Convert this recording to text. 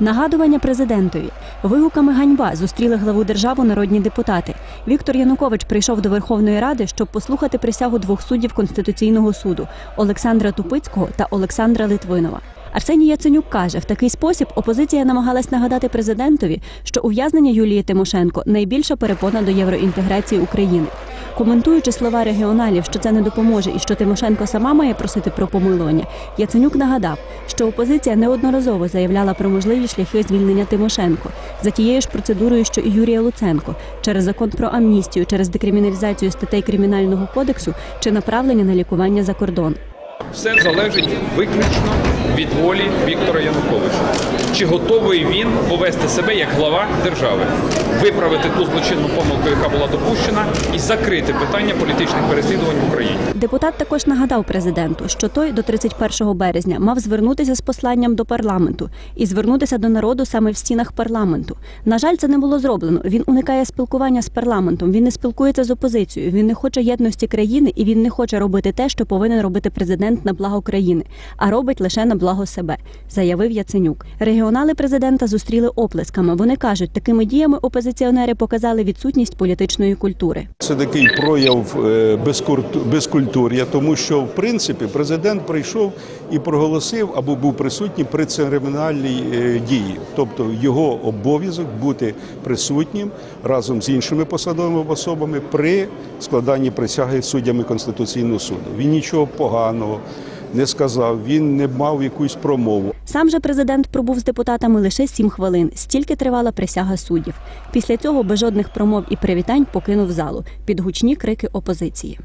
Нагадування президентові вигуками ганьба зустріли главу держави народні депутати. Віктор Янукович прийшов до Верховної Ради, щоб послухати присягу двох суддів Конституційного суду Олександра Тупицького та Олександра Литвинова. Арсеній Яценюк каже, в такий спосіб опозиція намагалась нагадати президентові, що ув'язнення Юлії Тимошенко найбільша перепона до євроінтеграції України. Коментуючи слова регіоналів, що це не допоможе і що Тимошенко сама має просити про помилування, Яценюк нагадав, що опозиція неодноразово заявляла про можливі шляхи звільнення Тимошенко за тією ж процедурою, що і Юрія Луценко, через закон про амністію, через декриміналізацію статей кримінального кодексу чи направлення на лікування за кордон. Все залежить виключно від волі Віктора Януковича. Чи готовий він повести себе як глава держави, виправити ту злочинну помилку, яка була допущена, і закрити питання політичних переслідувань в Україні. Депутат також нагадав президенту, що той до 31 березня мав звернутися з посланням до парламенту і звернутися до народу саме в стінах парламенту. На жаль, це не було зроблено. Він уникає спілкування з парламентом. Він не спілкується з опозицією. Він не хоче єдності країни і він не хоче робити те, що повинен робити президент на благо країни, а робить лише на благо себе, заявив Яценюк. Регіонали президента зустріли оплесками. Вони кажуть, такими діями опозиціонери показали відсутність політичної культури. Це такий прояв е, безкультур'я, тому що в принципі президент прийшов і проголосив або був присутній при церемоніальній е, дії, тобто його обов'язок бути присутнім разом з іншими посадовими особами при складанні присяги суддями Конституційного суду. Він нічого поганого не сказав, він не мав якусь промову. Сам же президент пробув з депутатами лише сім хвилин. Стільки тривала присяга суддів. Після цього без жодних промов і привітань покинув залу під гучні крики опозиції.